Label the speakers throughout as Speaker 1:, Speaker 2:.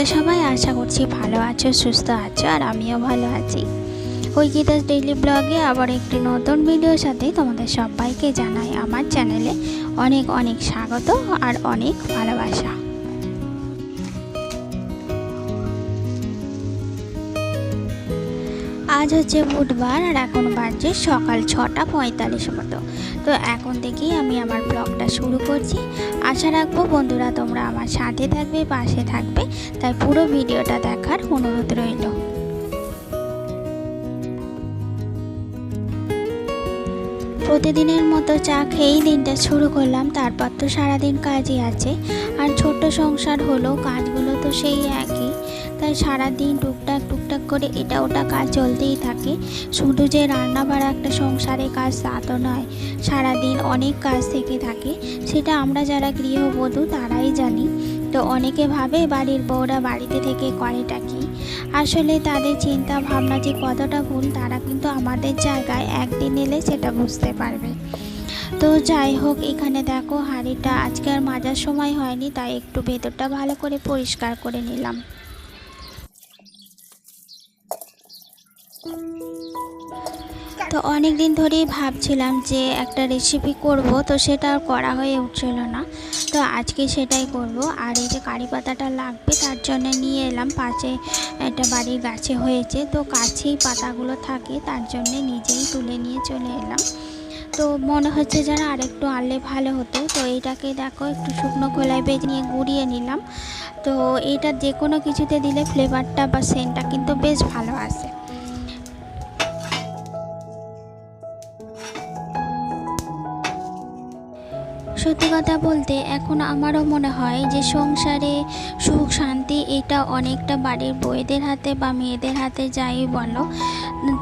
Speaker 1: আছো সবাই আশা করছি ভালো আছো, সুস্থ আছো, আর আমিও ভালো আছি। ঐকিতাস ডেইলি ব্লগে আবার একটি নতুন ভিডিওর সাথে তোমাদের সবাইকে জানাই আমার চ্যানেলে অনেক অনেক স্বাগত আর অনেক ভালোবাসা। আজ হচ্ছে বুধবার আর এখন বাজছে সকাল ছটা পঁয়তাল্লিশ মতো। তো এখন থেকেই আমি আমার ব্লগটা শুরু করছি। আশা রাখব বন্ধুরা তোমরা আমার সাথে থাকবে, পাশে থাকবে। তাই পুরো ভিডিওটা দেখার অনুরোধ রইল। প্রতিদিনের মতো চা খেয়েই দিনটা শুরু করলাম। তারপর তো সারাদিন কাজই আছে। আর ছোট্ট সংসার হলো, কাজগুলো তো সেই একই। তাই সারাদিন টুকটাক করে এটা ওটা কাজ চলতেই থাকে। শুধু যে রান্না বাড়া একটা সংসারে কাজ তা তো নয়, সারাদিন অনেক কাজ থেকে থাকে। সেটা আমরা যারা গৃহবধূ তারাই জানি। তো অনেকে ভাবে বাড়ির বউরা বাড়িতে থেকে করেটা কি? আসলে তাদের চিন্তা ভাবনা যে কতটা ভুল তারা কিন্তু আমাদের জায়গায় একদিন এলে সেটা বুঝতে পারবে। তো যাই হোক, এখানে দেখো হাঁড়িটা আজকে আর মাজার সময় হয়নি, তাই একটু ভেতরটা ভালো করে পরিষ্কার করে নিলাম। তো অনেক দিন ধরেই ভাবছিলাম যে একটা রেসিপি করব, তো সেটা আর করা হয়ে উঠছিল না। তো আজকে সেটাই করব। আর এই যে কারি পাতাটা লাগবে, তার জন্য নিয়ে এলাম। পাশে একটা বাড়ির গাছে হয়েছে, তো কাছেই পাতাগুলো থাকে, তার জন্য নিজেই তুলে নিয়ে চলে এলাম। তো মনে হচ্ছে যেন আরেকটু আনলে ভালো হতো। তো এইটাকে দেখো, একটু শুকনো খোলায় বেজ নিয়ে গুঁড়িয়ে নিলাম। তো এটা যে কোনো কিছুতে দিলে ফ্লেভারটা বা সেন্টটা কিন্তু বেশ ভালো আসে। সত্যি কথা বলতে এখন আমারও মনে হয় যে সংসারে সুখ শান্তি এটা অনেকটা বাড়ির বউদের হাতে বা মেয়েদের হাতে যাই বলো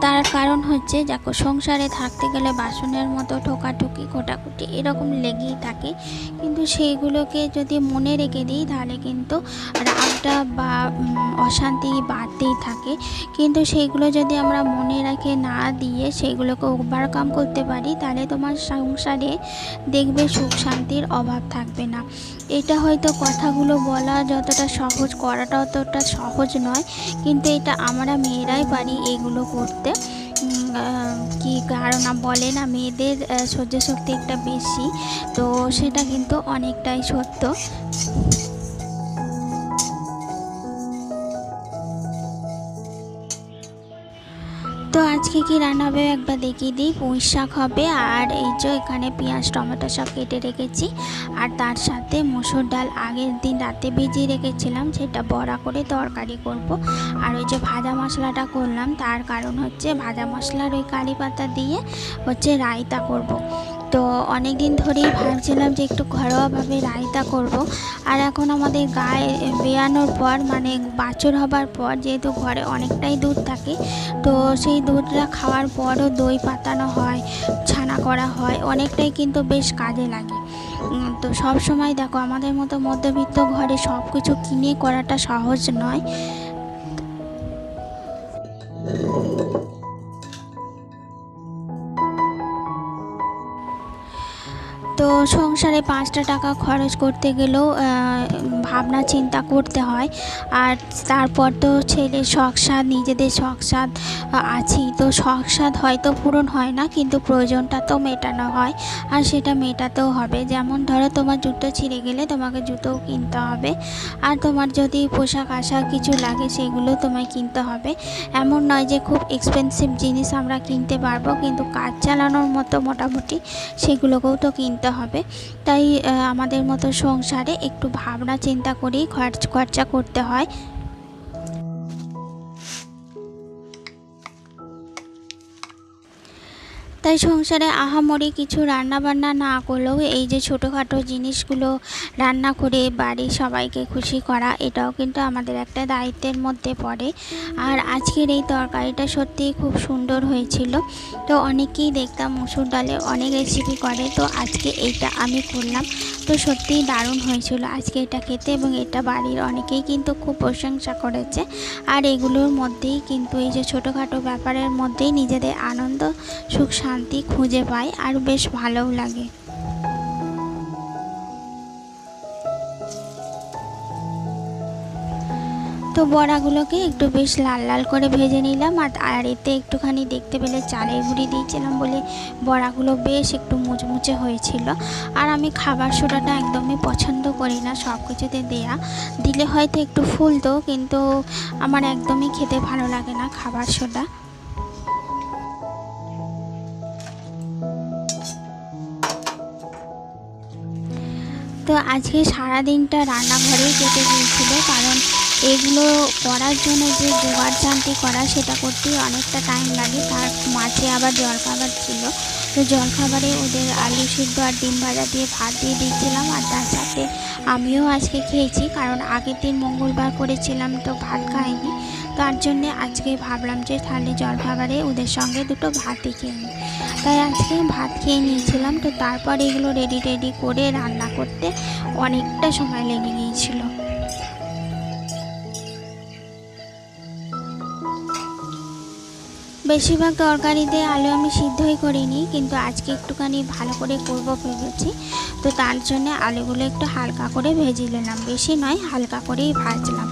Speaker 1: তার কারণ হচ্ছে, দেখো, সংসারে থাকতে গেলে বাসনের মতো ঠোকাঠুকি, খোটাখুটি এরকম লেগেই থাকে। কিন্তু সেইগুলোকে যদি মনে রেখে দিই, তাহলে কিন্তু রাগটা বা অশান্তি বাড়তেই থাকে। কিন্তু সেইগুলো যদি আমরা মনে রেখে না দিয়ে সেইগুলোকে ওভারকাম করতে পারি, তাহলে তোমার সংসারে দেখবে সুখ শান্তির অভাব থাকবে না। এটা হয়তো কথাগুলো বলা যতটা সহজ, করাটা অতটা সহজ নয়, কিন্তু এটা আমরা মেয়েরাই পারি এগুলো করতে। কি কারণ বলে না মেয়েদের সহ্য শক্তি একটা বেশি। তো সেটা কিন্তু অনেকটাই সত্য। আজকে কি রান্না হবে একবার দেখিয়ে দিই। পুঁই শাক হবে, আর এই যে এখানে পেঁয়াজ, টমেটো সব কেটে রেখেছি। আর তার সাথে মুসুর ডাল আগের দিন রাতে ভিজিয়ে রেখেছিলাম, সেটা বড়া করে তরকারি করব। আর ওই যে ভাজা মশলাটা করলাম, তার কারণ হচ্ছে ভাজা মশলার ওই কারি পাতা দিয়ে হচ্ছে রায়তা করব। তো অনেক দিন ধরেই ভাবছিলাম যে একটু ঘরোয়াভাবে রায়তা করব। আর এখন আমাদের গায়ে বেয়ানোর পর মানে বাছুর হবার পর, যেহেতু ঘরে অনেকটাই দুধ থাকে, তো সেই দুধটা খাওয়ার পরও দই পাতানো হয়, ছানা করা হয়, অনেকটাই কিন্তু বেশ কাজে লাগে। তো সব সময় দেখো, আমাদের মতো মধ্যবিত্ত ঘরে সব কিছু কিনে করাটা সহজ নয়। সংসারে পাঁচটা টাকা খরচ করতে গেলেও ভাবনা, চিন্তা করতে হয়। আর তারপর তো ছেলের শখ স্বাদ নিজেদের শখ স্বাদ আছেই তো শখ স্বাদ হয়তো পূরণ হয় না, কিন্তু প্রয়োজনটা তো মেটানো হয়। আর সেটা মেটাতেও হবে। যেমন ধরো, তোমার জুতো ছিঁড়ে গেলে তোমাকে জুতোও কিনতে হবে। আর তোমার যদি পোশাক আশাক কিছু লাগে, সেগুলো তোমায় কিনতে হবে। এমন নয় যে খুব এক্সপেন্সিভ জিনিস আমরা কিনতে পারব, কিন্তু কাজ চালানোর মতো মোটামুটি সেগুলোকেও তো কিনতে হবে। তাই আমাদের মতো সংসারে একটু ভাবনা চিন্তা করেই খরচ খরচা করতে হয়। তাই সংসারে আহামরি কিছু রান্না বান্না না করলেও এই যে ছোটোখাটো জিনিসগুলো রান্না করে বাড়ির সবাইকে খুশি করা, এটাও কিন্তু আমাদের একটা দায়িত্বের মধ্যে পড়ে। আর আজকের এই তরকারিটা সত্যিই খুব সুন্দর হয়েছিল। তো অনেকেই দেখতাম মুসুর ডালে অনেক রেসিপি করে, তো আজকে এইটা আমি করলাম। তো সত্যিই দারুণ হয়েছিল আজকে এটা খেতে এবং এটা বাড়ির অনেকেই কিন্তু খুব প্রশংসা করেছে। আর এগুলোর মধ্যেই কিন্তু এই যে ছোটোখাটো ব্যাপারের মধ্যেই নিজেদের আনন্দ, সুখ, শান্তি খুঁজে পায় আর বেশ ভালোও লাগে। তো বড়াগুলোকে একটু বেশ লাল লাল করে ভেজে নিলাম আর আর এতে একটুখানি দেখতে পেলে চালের গুঁড়ি দিয়েছিলাম বলে বড়াগুলো বেশ একটু মুচমুচে হয়েছিল। আর আমি খাবার সোডাটা একদমই পছন্দ করি না, সব কিছুতে দেয়া। দিলে হয়তো একটু ফুলতো, কিন্তু আমার একদমই খেতে ভালো লাগে না খাবার সোডা। তো আজকে সারা দিনটা রান্নাঘরেই কেটে গিয়েছিল কারণ এগুলো করার জন্য যে জোগাড় জানতি করা সেটা করতেই অনেকটা টাইম লাগে। তার মাঝে আবার জলখাবার ছিল। তো জলখাবারে ওদের আলু সিদ্ধ আর ডিম ভাজা দিয়ে ভাত দিয়ে দিয়েছিলাম আর তার সাথে আমিও আজকে খেয়েছি। কারণ আগের দিন মঙ্গলবার করেছিলাম তো ভাত খাইনি। তার জন্যে আজকে ভাবলাম যে তাহলে জলখাবারে ওদের সঙ্গে দুটো ভাতই খেয়ে নিই। তাই আজকে ভাত খেয়ে নিয়েছিলাম। তো তারপর এগুলো রেডি রেডি করে রান্না করতে অনেকটা সময় লেগে গিয়েছিল। বেশিরভাগ তরকারিতে আলু আমি সিদ্ধই করিনি, কিন্তু আজকে একটুখানি ভালো করে করব ভেবেছি। তো তার জন্য আলুগুলো একটু হালকা করে ভেজে নিলাম, বেশি নয়, হালকা করেই ভাজলাম।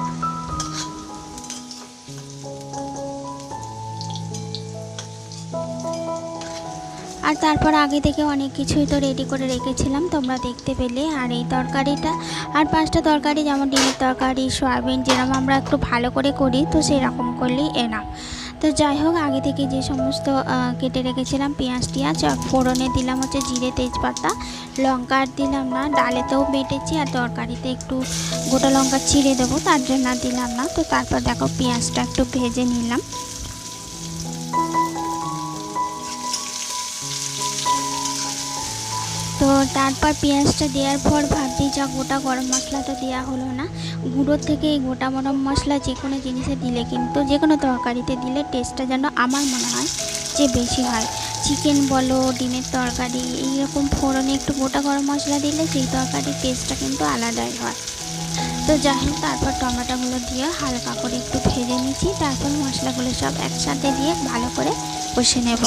Speaker 1: আর তারপর আগে থেকে অনেক কিছুই তো রেডি করে রেখেছিলাম, তোমরা দেখতে পেলে। আর এই তরকারিটা, আর পাঁচটা তরকারি, যেমন ডিমের তরকারি, সয়াবিন, যেরকম আমরা একটু ভালো করে করি, তো সেরকম করলেই এনা তো যাই হোক, আগে থেকে যে সমস্ত কেটে রেখেছিলাম, পেঁয়াজ টিয়াজ ফোড়নে দিলাম হচ্ছে জিরে তেজপাতা, লঙ্কা আর দিলাম না, ডালেতেও বেটেছি, আর তরকারিতে একটু গোটা লঙ্কা ছিঁড়ে দেবো, তার জন্য দিলাম না। তো তারপর দেখো পেঁয়াজটা একটু ভেজে নিলাম। তারপর পেঁয়াজটা দেওয়ার পর ভাবছি, যা গোটা গরম মশলা তো দেওয়া হলো না গুঁড়োর থেকে এই গোটা গরম মশলা যে কোনো জিনিসে দিলে কিন্তু, যে কোনো তরকারিতে দিলে টেস্টটা যেন আমার মনে হয় যে বেশি হয়। চিকেন বলো, ডিমের তরকারি, এইরকম ফোড়নে একটু গোটা গরম মশলা দিলে সেই তরকারির টেস্টটা কিন্তু আলাদাই হয়। তো যাই হোক, তারপর টমেটোগুলো দিয়ে হালকা করে একটু ভেজে নিচ্ছি, তারপর মশলাগুলো সব একসাথে দিয়ে ভালো করে কষে নেব।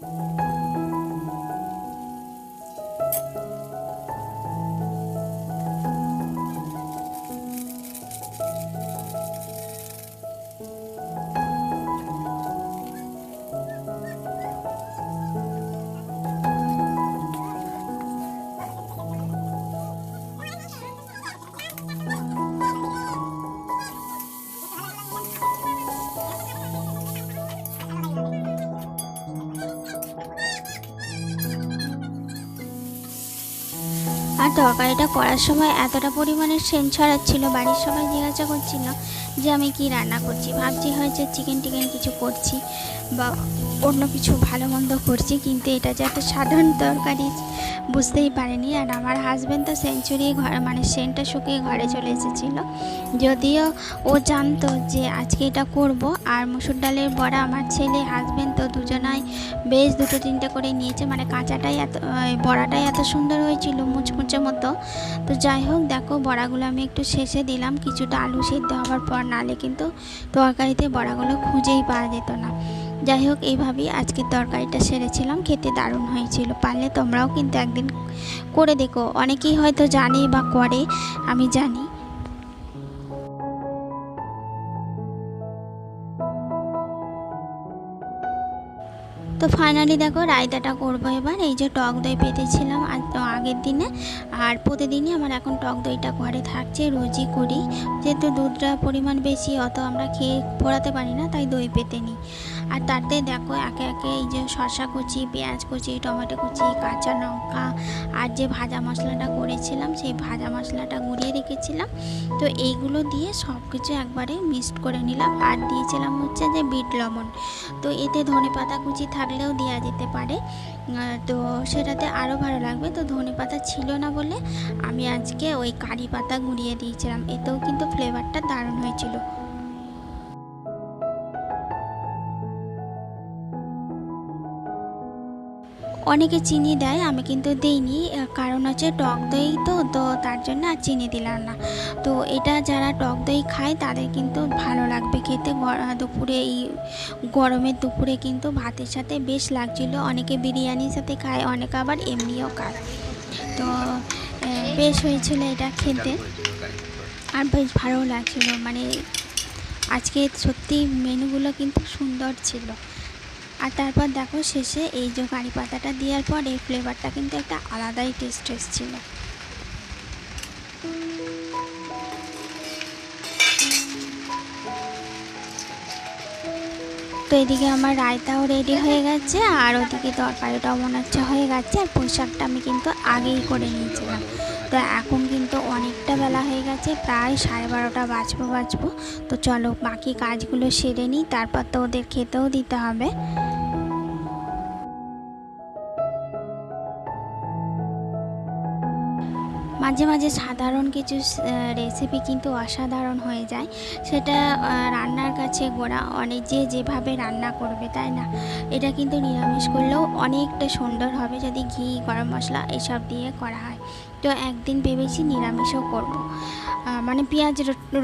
Speaker 1: Thank you. আর তরকারিটা করার সময় এতটা পরিমাণে সেন ছড়াচ্ছিল, বাড়ির সবাই জিজ্ঞাসা করছিল যে আমি কি রান্না করছি। ভাবছি হয়তো চিকেন টিকেন কিছু করছি বা অন্য কিছু ভালো মন্দ করছি, কিন্তু এটা যে একটা সাধারণ তরকারি বুঝতেই পারেনি। আর আমার হাজব্যান্ড তো সেঞ্চুরি ঘরে মানে সেন্টটা শুকিয়ে ঘরে চলে এসেছিল। যদিও ও জানতো যে আজকে এটা করব, আর মুসুর ডালের বড়া আমার ছেলে হাজব্যান্ড তো দুজনাই বেশ দুটো তিনটে করে নিয়েছে। মানে কাঁচাটাই এত বড়াটাই এত সুন্দর হয়েছিল, মুচমুচে মতো। তো যাই হোক, দেখো বড়াগুলো আমি একটু শেষে দিলাম। কিছুটা আলু সেদ্ধ হওয়ার পর নালে কিন্তু তরকারিতে বড়াগুলো খুঁজেই পাওয়া যেত না। যাই হোক, এইভাবেই আজকের তরকারিটা সেরেছিলাম, খেতে দারুণ হয়েছিল। পারলে তোমরাও কিন্তু একদিন করে দেখো। অনেকেই হয়তো জানে বা করে, আমি জানি। তো ফাইনালি দেখো রায়তাটা করব এবার। এই যে টক দই পেতেছিলাম আগের দিনে। আর প্রতিদিনই আমার এখন টক দইটা ঘরে থাকছে, রোজই করি। যেহেতু দুধটা পরিমাণ বেশি, অত আমরা খেয়ে পড়াতে পারি না, তাই দই পেতে নিই। আর তাতে দেখো একে একে এই যে শসা কুচি, পেঁয়াজ কুচি, টমেটো কুচি, কাঁচা লঙ্কা আর যে ভাজা মশলাটা করেছিলাম, সেই ভাজা মশলাটা গুঁড়িয়ে রেখেছিলাম। তো এইগুলো দিয়ে সব কিছু একবারে মিক্সড করে নিলাম। আর দিয়েছিলাম হচ্ছে যে বিট লবণ। তো এতে ধনে পাতা কুচি থাকলেও দেওয়া যেতে পারে। তো সেটাতে আরও ভালো লাগবে। তো ধনে পাতা ছিল না বলে আমি আজকে ওই কারি পাতা গুঁড়িয়ে দিয়েছিলাম। এতেও কিন্তু ফ্লেভারটা দারুণ হয়েছিল। অনেকে চিনি দেয়, আমি কিন্তু দিইনি। কারণ হচ্ছে টক দই তো তো তার জন্য আর চিনি দিলাম না। তো এটা যারা টক দই খায়, তাদের কিন্তু ভালো লাগবে খেতে। দুপুরে এই গরমের দুপুরে কিন্তু ভাতের সাথে বেশ লাগছিল। অনেকে বিরিয়ানির সাথে খায়, অনেকে আবার এমনিও খায়। তো বেশ হয়েছিল এটা খেতে। আর বেশ ভালো লাগছিল। মানে আজকে সত্যি মেনুগুলো কিন্তু সুন্দর ছিল। আর তারপর দেখো শেষে এই যে কারি পাতাটা দেওয়ার পর এই ফ্লেভারটা কিন্তু একটা আলাদাই টেস্ট এসেছিল। তো এদিকে আমার রায়তাও রেডি হয়ে গেছে আর ওদিকে তরকারিটাও মনে হচ্ছে হয়ে গেছে আর পোশাকটা আমি কিন্তু আগেই করে নিয়েছিলাম। তো এখন কিন্তু অনেকটা বেলা হয়ে গেছে, প্রায় সাড়ে বারোটা বাজবো বাজবো। তো চলো বাকি কাজগুলো সেরে নিই, তারপর তো ওদের খেতেও দিতে হবে। মাঝে মাঝে সাধারণ কিছু রেসিপি কিন্তু অসাধারণ হয়ে যায়। সেটা রান্নার কাছে গোড়া অনেক যে যেভাবে রান্না করবে, তাই না? এটা কিন্তু নিরামিষ করলেও অনেকটা সুন্দর হবে যদি ঘি, গরম মশলা এসব দিয়ে করা হয়। তো একদিন ভেবেছি নিরামিষও করব। মানে পেঁয়াজ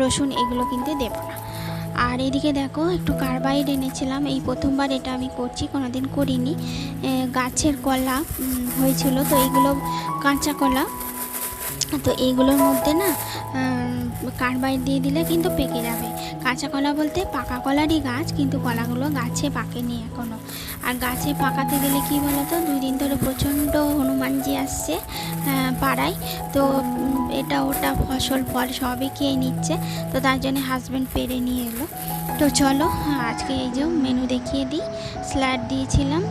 Speaker 1: রসুন এগুলো কিন্তু দেবো না। আর এদিকে দেখো, একটু কার্বাইড এনেছিলাম। এই প্রথমবার এটা আমি করছি, কোনোদিন করিনি। গাছের কলা হয়েছিল। তো এগুলো কাঁচা কলা তো এইগুলোর মধ্যে না কার্বাইড দিয়ে দিলে কিন্তু পেকে যাবে। কাঁচা কলা বলতে পাকা কলারই গাছ, কিন্তু কলাগুলো গাছে পাকেনি এখনও আর গাছে পাকাতে গেলে কি বলতো, দুই দিন ধরে প্রচণ্ড হনুমানজি আসছে পাড়ায়। তো এটা ওটা ফসল, ফল সবই খেয়ে নিচ্ছে। তো তার জন্য হাজব্যান্ড পেরে নিয়ে এলো। তো চলো, আজকে এই যে মেনু দেখিয়ে দিই। স্যালাড দিয়েছিলাম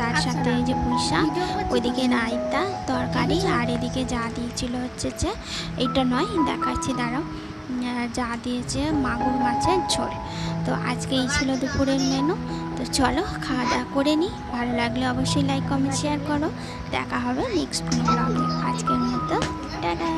Speaker 1: তার সাথে এই যে পুঁইশাক, ওইদিকে রায়তা তরকারি আর এদিকে যা দিয়েছিল হচ্ছে যে এইটা নয়, দেখাচ্ছি, দাঁড়াও। যা দিয়েছে মাগুর মাছের ঝোল। তো আজকে এই ছিল দুপুরের মেনু তো চলো খাওয়া দাওয়া করে নিই। ভালো লাগলে অবশ্যই লাইক কমেন্ট শেয়ার করো। দেখা হবে নেক্সট ব্লগে আজকের মতো, টাটা।